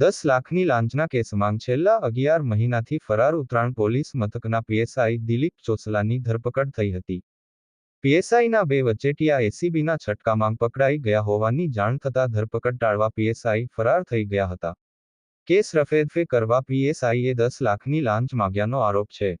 દસ લાખની લાંચના કેસમાં છેલ્લા અગિયાર મહિનાથી ફરાર ઉત્તરાયણ પોલીસ મથકના પીએસઆઈ દિલીપ ચોસલાની ધરપકડ થઈ હતી. પીએસઆઈના બે વચેટિયા એસીબીના છટકામાં પકડાઈ ગયા હોવાની જાણ થતાં ધરપકડ ટાળવા પીએસઆઈ ફરાર થઈ ગયા હતા. કેસ રફેદફે કરવા પીએસઆઈએ દસ લાખની લાંચ માગ્યાનો આરોપ છે.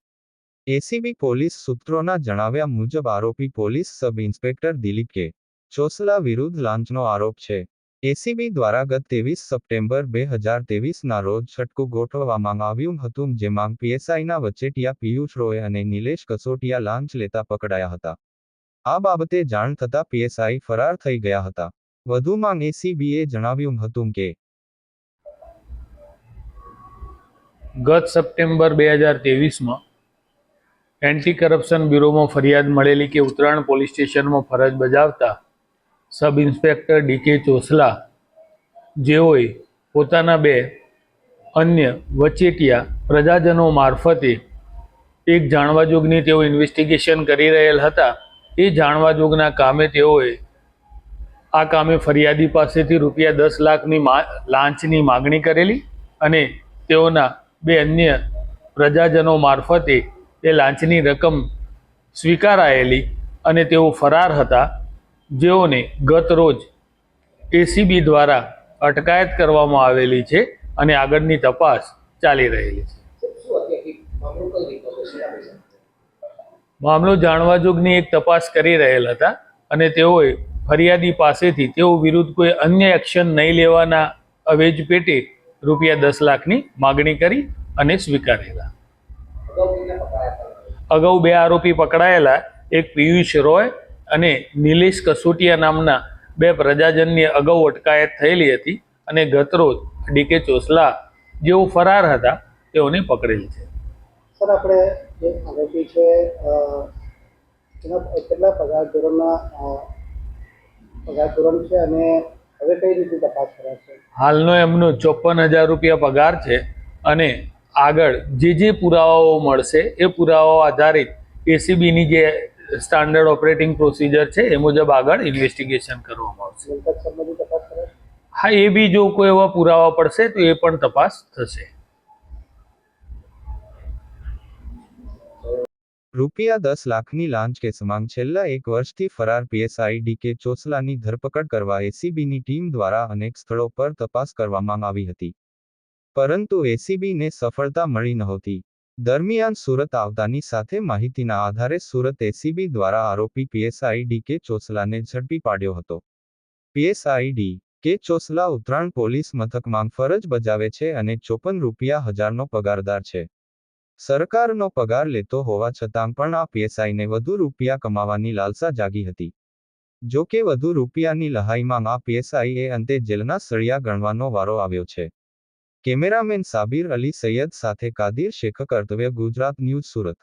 એસીબી પોલીસ સૂત્રોના જણાવ્યા મુજબ આરોપી પોલીસ સબ ઇન્સ્પેક્ટર દિલીપ કે ચોસલા વિરુદ્ધ લાંચનો આરોપ છે. એસીબી દ્વારા ગત ત્રેવીસ સપ્ટેમ્બર બે હજાર તેવીસના રોજ છટકું ગોઠવવામાં આવ્યું હતું, જેમાં પીએસઆઈના વચેટિયા પિયુષ રોય અને નિલેશ કસોટિયા લાંચ લેતા પકડાયા હતા. આ બાબતે જાણ થતાં પીએસઆઈ ફરાર થઈ ગયા હતા. વધુમાં એસીબીએ જણાવ્યું હતું કે, ગત સપ્ટેમ્બર બે હજાર ત્રેવીસમાં એન્ટી કરપ્શન બ્યુરોમાં ફરિયાદ મળેલી કે ઉત્તરાયણ પોલીસ સ્ટેશનમાં ફરજ બજાવતા સબ ઇન્સ્પેક્ટર ડીકે ચોસલા જેઓએ પોતાના બે અન્ય વચેટિયા પ્રજાજનો મારફતે એક જાણવાજોગની તેઓ ઇન્વેસ્ટિગેશન કરી રહેલ હતા. એ જાણવાજોગના કામે તેઓએ આ કામે ફરિયાદી પાસેથી રૂપિયા દસ લાખની લાંચની માગણી કરેલી અને તેઓના બે અન્ય પ્રજાજનો મારફતે એ લાંચની રકમ સ્વીકારાયેલી અને તેઓ ફરાર હતા. જેઓને ગત રોજ એસીબી દ્વારા અટકાયત કરવામાં આવેલી છે અને આગળની તપાસ ચાલી રહેલી છે. મામલો જાણવા જોગની એક તપાસ કરી રહેલ હતા અને તેઓએ ફરિયાદી પાસેથી તેઓ વિરુદ્ધ કોઈ અન્ય એક્શન નહીં લેવાના અવેજ પેટે રૂપિયા દસ લાખની માગણી કરી અને સ્વીકારેલા. અગાઉ બે આરોપી પકડાયેલા, એક પિયુષ રોય અને નિલેશ કસોટિયા નામના બે પ્રજાજનની અગાઉ અટકાયત થયેલી હતી અને ગતરોજ ડીકે ચોસલા જેઓ ફરાર હતા તેઓને પકડેલ છે. સર આપણે જે આરોપી છે કેટલા પગાર ધોરણના પગાર ધોરણ છે અને હવે કઈ રીતે તપાસ કરાશે હાલનો એમનો ચોપન હજાર રૂપિયા પગાર છે અને આગળ જે જે પુરાવાઓ મળશે એ પુરાવાઓ આધારિત એસીબીની જે સ્ટાન્ડર્ડ ઓપરેટિંગ પ્રોસિજર છે, એ મુજબ આગળ ઇન્વેસ્ટિગેશન કરવામાં આવશે. હા, એ બી જો કોઈ એવા પુરાવા પડશે, તો એ પણ તપાસ થશે. રૂપિયા દસ લાખની લાંચ કેસમાં છેલ્લા એક વર્ષથી ફરાર પીએસઆઈ ડીકે ચોસલાની ધરપકડ કરવા એસીબીની ટીમ દ્વારા અનેક સ્થળો પર તપાસ કરવામાં આવી હતી. પરંતુ એસીબીને સફળતા મળી નહોતી. દરમિયાન સુરત આવતાની સાથે માહિતીના આધારે સુરત એસીબી દ્વારા આરોપી પીએસઆઈ ડીકે ચોસલાને ઝડપી પાડ્યો હતો. પીએસઆઈ ડી કે ચોસલા ઉત્તરાયણ પોલીસ મથકમાં ફરજ બજાવે છે અને ચોપન રૂપિયા હજારનો પગારદાર છે. સરકારનો પગાર લેતો હોવા છતાં પણ આ પીએસઆઈને વધુ રૂપિયા કમાવાની લાલસા જાગી હતી. જો કે વધુ રૂપિયાની લહાઈમાં આ પીએસઆઈએ અંતે જેલના સળિયા ગણવાનો વારો આવ્યો છે. કેમેરામેન સાબિર અલી સૈયદ સાથે કાદિર શેખ કર્તવ્ય ગુજરાત ન્યૂઝ સુરત.